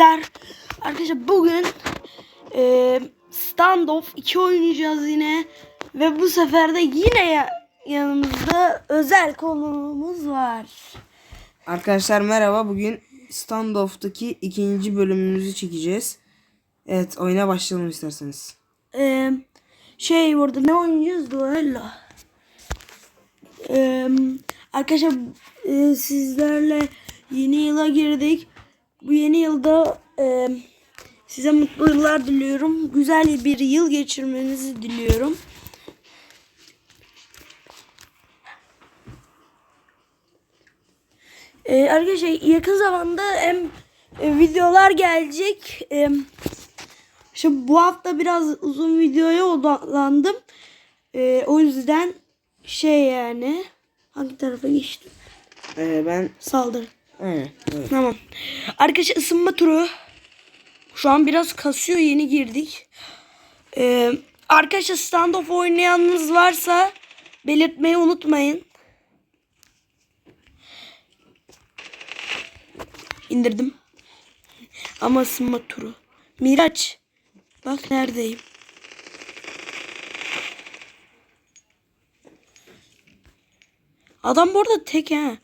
Arkadaşlar, arkadaşlar bugün e, standoff 2 oynayacağız yine ve bu sefer de yine ya- yanımızda özel konuğumuz var. Arkadaşlar merhaba. Bugün Standoff'taki ikinci bölümümüzü çekeceğiz. Evet oyuna başlayalım isterseniz. E, şey burada ne oynayacağız duello. E, arkadaşlar e, sizlerle yeni yıla girdik. Bu yeni yılda e, size mutlu yıllar diliyorum. Güzel bir yıl geçirmenizi diliyorum. Ee, arkadaşlar yakın zamanda hem e, videolar gelecek. E, şimdi bu hafta biraz uzun videoya odaklandım. E, o yüzden şey yani hangi tarafa geçtim? Ee, ben Saldır. evet, evet. Tamam. Arkadaşlar ısınma turu. Şu an biraz kasıyor yeni girdik. Ee, arkadaşlar standoff oynayanınız varsa belirtmeyi unutmayın. İndirdim. Ama ısınma turu. Miraç. Bak neredeyim. Adam bu arada tek ha.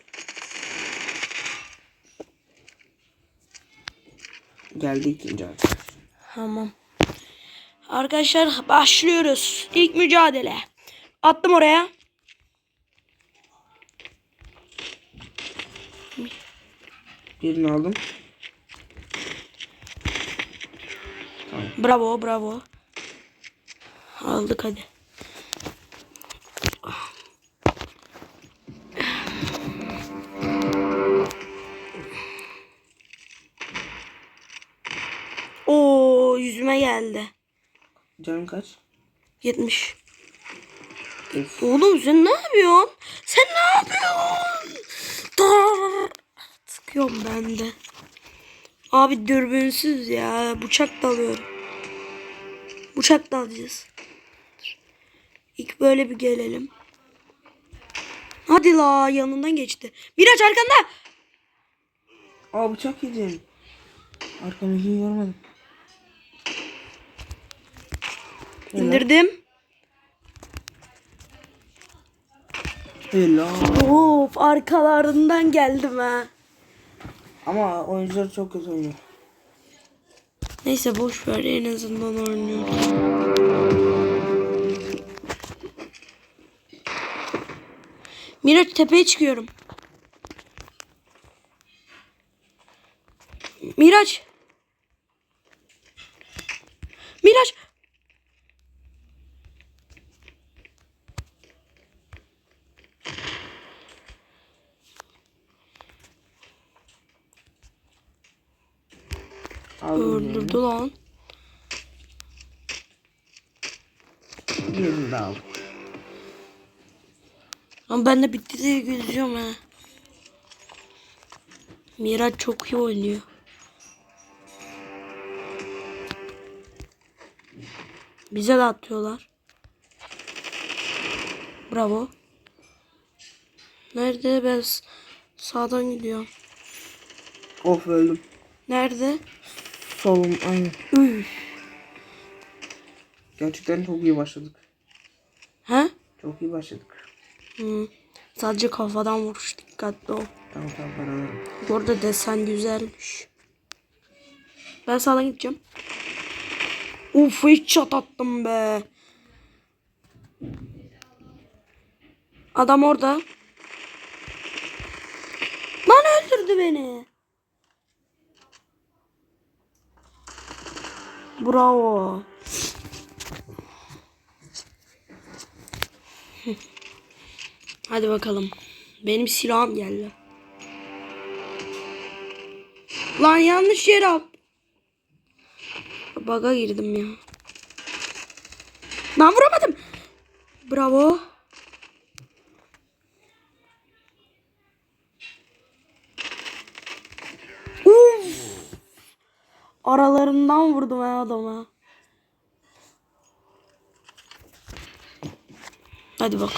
Geldi ikinci. Tamam. Arkadaşlar başlıyoruz. İlk mücadele. Attım oraya. Birini aldım. Bravo bravo. Aldık hadi. Yüzüme geldi. Canın kaç? 70. Of. Oğlum sen ne yapıyorsun? Sen ne yapıyorsun? Dur. Sıkıyorum ben de. Abi dürbünsüz ya. Bıçak da alıyorum. Bıçak da alacağız. İlk böyle bir gelelim. Hadi la yanından geçti. Miraç arkanda. Aa bıçak yedim. Arkamdakini görmedim. İndirdim. Helal. Of arkalarından geldim ha. Ama oyuncular çok kötü oynuyor. Neyse boş ver en azından oynuyor. Miraç tepeye çıkıyorum. Miraç. Miraç. Öldürdü lan. Birini de aldım. Ama ben de bitti diye gözüyorum ha. Miraç çok iyi oynuyor. Bize de atıyorlar. Bravo. Nerede? Ben sağdan gidiyorum. Of öldüm. Nerede? Solum aynı. Üf. Gerçekten çok iyi başladık. Ha? Çok iyi başladık. Hı. Sadece kafadan vuruş dikkatli ol. Tamam tamam ben alırım. Bu arada desen güzelmiş. Ben sağdan gideceğim. Uf hiç çat attım be. Adam orada. Lan öldürdü beni. Bravo. Hadi bakalım. Benim silahım geldi. Lan yanlış yere at. Baga girdim ya. Lan vuramadım. Bravo. Uf. Aralarından vurdum ha adama. Hadi bak.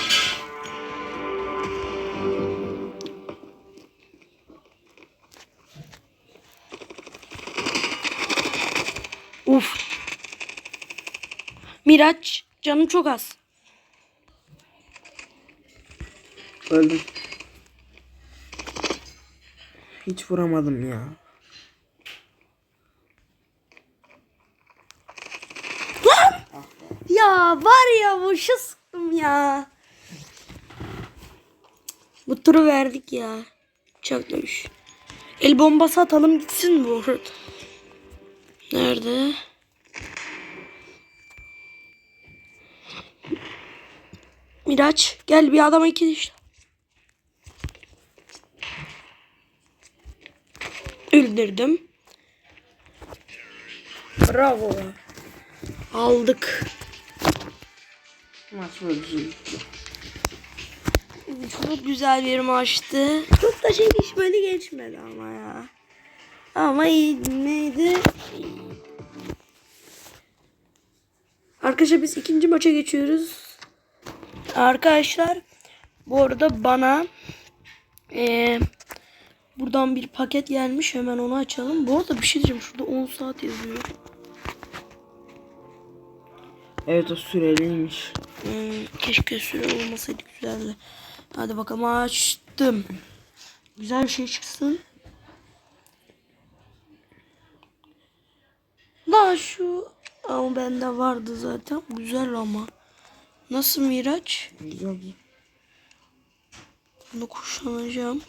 Uf. Miraç canım çok az. Öldüm. Hiç vuramadım ya. Ya var ya boşa sıktım ya. Bu turu verdik ya. Çok dövüş. El bombası atalım gitsin bu. Nerede? Miraç gel bir adama iki diş. Öldürdüm. Bravo. Aldık. Maç böyle güzel gitti. Çok güzel bir maçtı. Çok da şey hiç böyle geçmedi ama ya. Ama iyi neydi? Arkadaşlar biz ikinci maça geçiyoruz. Arkadaşlar bu arada bana eee, buradan bir paket gelmiş. Hemen onu açalım. Bu arada bir şey diyeceğim. Şurada 10 saat yazıyor. Evet o süreliymiş. Hmm, keşke süre olmasaydı güzeldi. Hadi bakalım açtım. Güzel bir şey çıksın. Daha şu ama bende vardı zaten. Güzel ama. Nasıl Miraç? Güzel bu. Bunu kuşanacağım.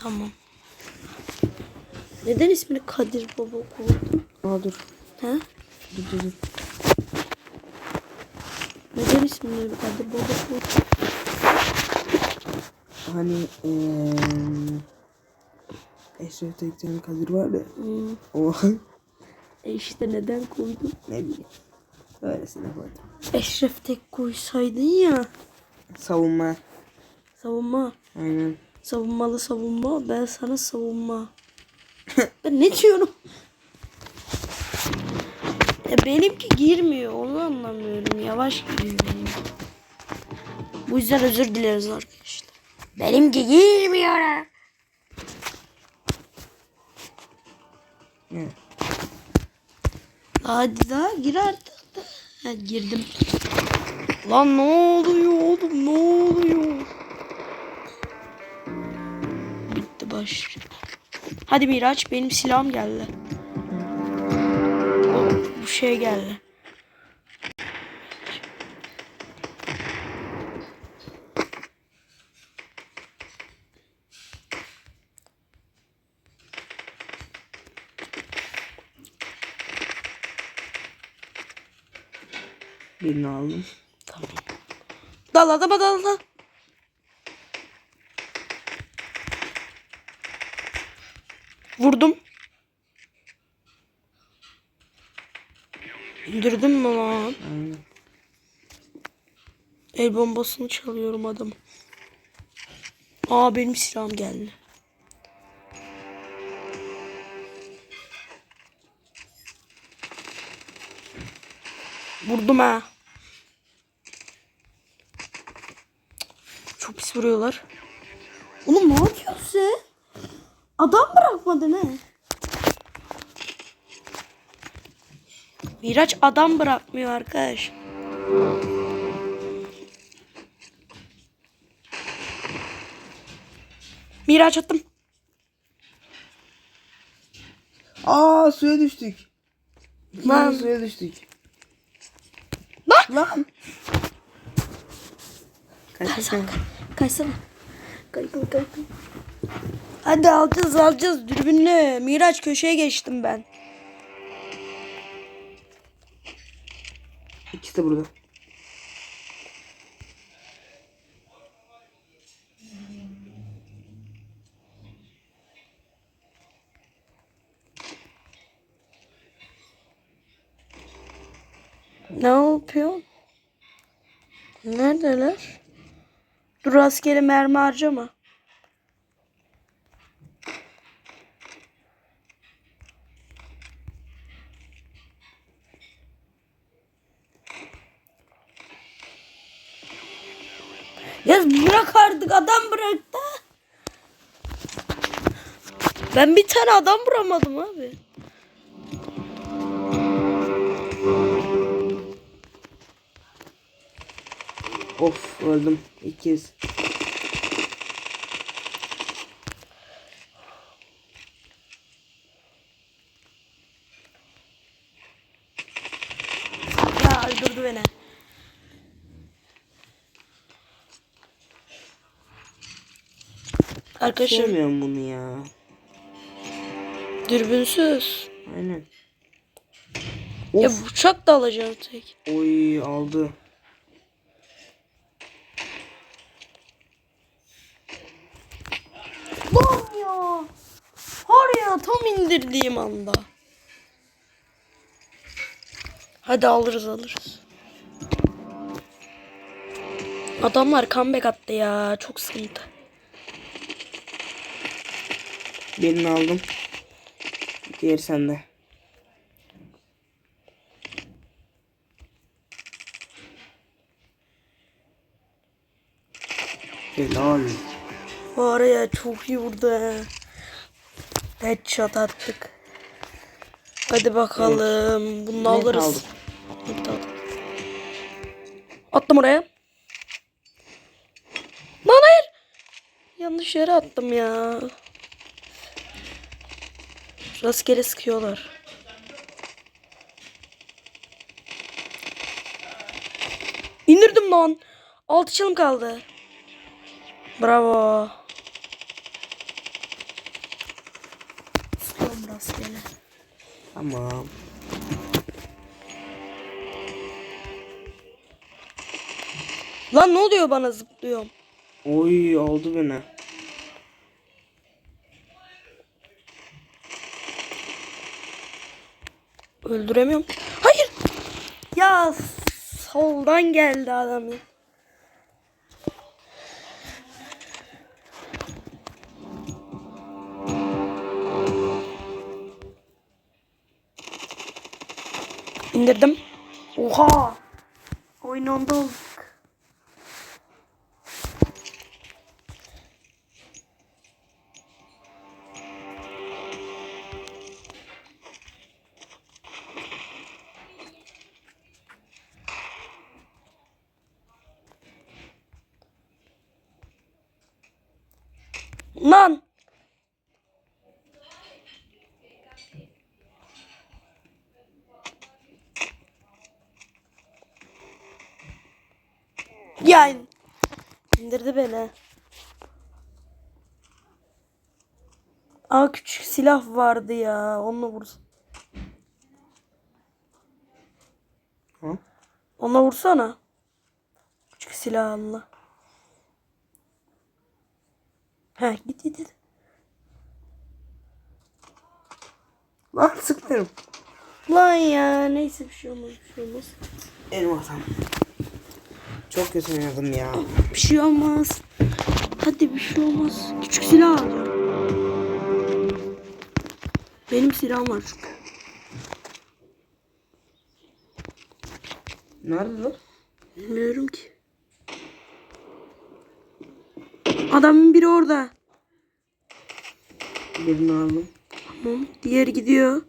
Tamam. Neden ismini Kadir Baba koydun? Aa dur. He? Dur. Neden Kadir Baba koydun? Hani eee Eşref Tekten Kadir var ya. Hmm. O E işte neden koydun? ne bileyim. Öylesine koydum. Eşref tek koysaydın ya. Savunma. Savunma. Aynen. Savunmalı savunma. Ben sana savunma. ben ne diyorum? E benimki girmiyor. Onu anlamıyorum. Yavaş giriyor. Bu yüzden özür dileriz arkadaşlar. Benimki girmiyor. Evet. Hadi daha gir artık. Ha, girdim. Lan ne oluyor oğlum ne oluyor? Bitti baş. Hadi Miraç benim silahım geldi. Şey geldi. Birini aldım. Dal adama dal dal. Vurdum. İndirdin mi lan? Aynen. El bombasını çalıyorum adam. Aa benim silahım geldi. Vurdum ha. Çok pis vuruyorlar. Oğlum ne yapıyorsun? Adam bırakmadın he. Miraç adam bırakmıyor arkadaş. Miraç attım. Aa suya düştük. Lan. suya düştük. Lan. Lan. Kaçsana. Kay kay kay. kay. Hadi alacağız alacağız dürbünlü. Miraç köşeye geçtim ben. İkisi de burada. Ne yapıyorsun? Neredeler? Dur askeri mermi harcama. Ya bırak artık adam bırak da. Ben bir tane adam vuramadım abi. Of öldüm. İkiz. Ya öldürdü beni. Arkadaşlar Sevmiyorum bunu ya. dürbünsüz. Aynen. Ya Of. bıçak da alacağım tek. Oy aldı. Lan ya. Var ya tam indirdiğim anda. Hadi alırız alırız. Adamlar comeback attı ya. Çok sıkıntı. Birini aldım. Diğeri sende. Helal. Var ya çok iyi he. Headshot attık. Hadi bakalım. Bunu Ne alırız. Evet, aldım. Attım oraya. Lan hayır. Yanlış yere attım ya. Rastgele sıkıyorlar. İndirdim lan. Altı çalım kaldı. Bravo. Sıkıyorum rastgele. Tamam. Lan ne oluyor bana zıplıyorum. Oy aldı beni. Öldüremiyorum. Hayır. Ya soldan geldi adam. ya. İndirdim. Oha. Oynandı olduk. Lan. Ya indirdi beni. Aa küçük silah vardı ya. Onunla vursun. Ha? Onunla vursana. Küçük silahınla. He git git git. Lan sıktım. Lan ya neyse bir şey olmaz bir şey olmaz. Benim hatam. Çok kötü oynadım ya. Bir şey olmaz. Hadi bir şey olmaz. Küçük silah alacağım. Benim silahım var çünkü. Nerede lan? Bilmiyorum ki. Adamın biri orada. Birini aldım. Tamam. Diğeri gidiyor.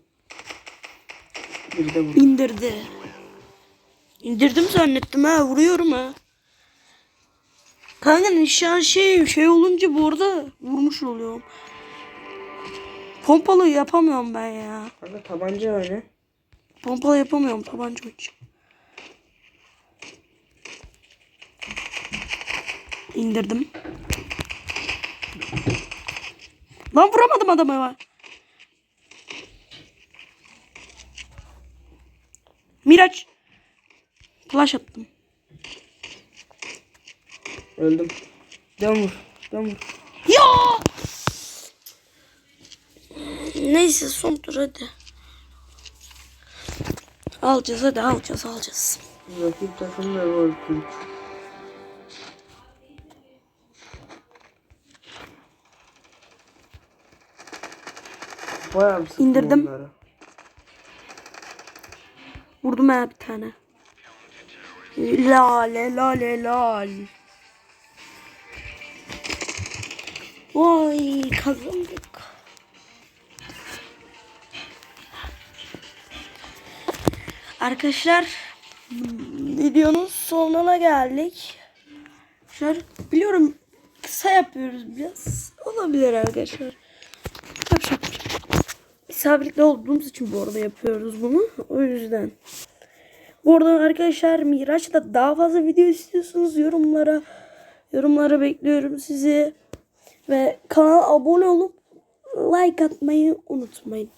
Biri de vurdu. İndirdi. İndirdim zannettim ha. Vuruyorum ha. Kanka nişan şey şey olunca bu arada vurmuş oluyorum. Pompalı yapamıyorum ben ya. Kanka tabanca öyle. Pompalı yapamıyorum tabanca için. İndirdim. Lan vuramadım adamı ben. Miraç. Flash attım. Öldüm. Dön vur. Dön vur. Ya! Neyse son tur hadi. Alacağız hadi alacağız alacağız. Rakip takım da gol Bayağı bir sıktım İndirdim. onları. Vurdum ha bir tane. Lale lale lal. Vay kazandık. Arkadaşlar videonun sonuna geldik. arkadaşlar. Biliyorum kısa yapıyoruz biraz. Olabilir arkadaşlar. Yapacak Misafirlikte olduğumuz için bu arada yapıyoruz bunu. O yüzden. Bu arada arkadaşlar Miraç'ta daha fazla video istiyorsunuz yorumlara. Yorumlara bekliyorum sizi. Ve kanala abone olup like atmayı unutmayın.